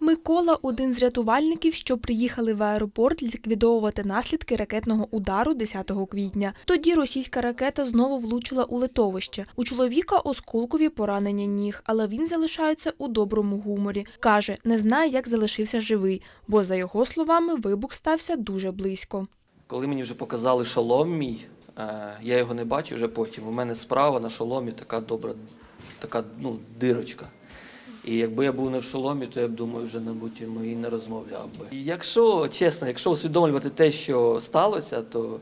Микола один з рятувальників, що приїхали в аеропорт ліквідовувати наслідки ракетного удару 10 квітня. Тоді російська ракета знову влучила у литовище. У чоловіка осколкові поранення ніг, але він залишається у доброму гуморі. Каже, не знає, як залишився живий, бо за його словами вибух стався дуже близько. Коли мені вже показали шолом мій, е, я його не бачу вже потім. У мене справа на шоломі така добра, така ну, дирочка. І якби я був не в шоломі, то я б думаю, вже, мабуть, і не розмовляв би. І якщо, чесно, якщо усвідомлювати те, що сталося, то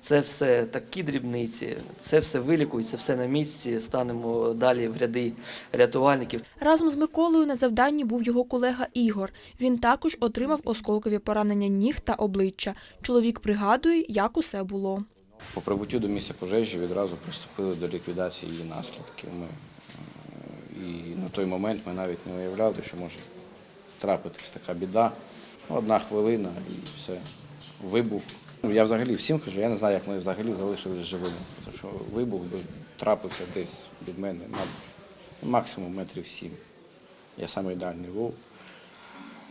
це все такі дрібниці, це все вилікується, все на місці, станемо далі в ряди рятувальників. Разом з Миколою на завданні був його колега Ігор. Він також отримав осколкові поранення ніг та обличчя. Чоловік пригадує, як усе було. По прибуттю до місця пожежі відразу приступили до ліквідації її наслідків. Ми, і на той момент ми навіть не уявляли, що може трапитись така біда. Одна хвилина і все, вибух. Ну, Я взагалі всім кажу, я не знаю, як ми взагалі залишились живими. Тому що вибух би трапився десь від мене на максимум метрів сім. Я самий дальній був.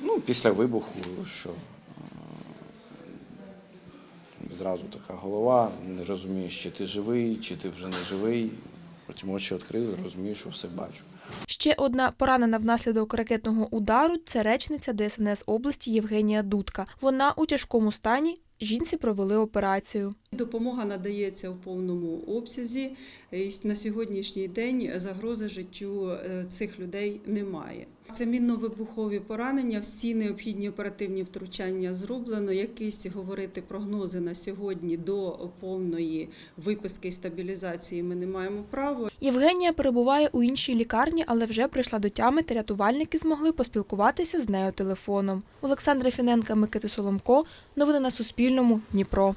Ну, після вибуху, що Відразу така голова, не розумієш, чи ти живий, чи ти вже не живий. Потім очі відкрили, розумієш, що все бачу. Ще одна поранена внаслідок ракетного удару це речниця ДСНС області Євгенія Дудка. Вона у тяжкому стані. Жінці провели операцію. Допомога надається в повному обсязі. На сьогоднішній день загрози життю е, цих людей немає. Це мінно-вибухові поранення, всі необхідні оперативні втручання зроблено. Якісь говорити прогнози на сьогодні до повної виписки і стабілізації ми не маємо права. Євгенія перебуває у іншій лікарні, але вже прийшла до тями, та рятувальники змогли поспілкуватися з нею телефоном. Олександра Фіненка, Микита Соломко. Новини на Суспільному. Дніпро.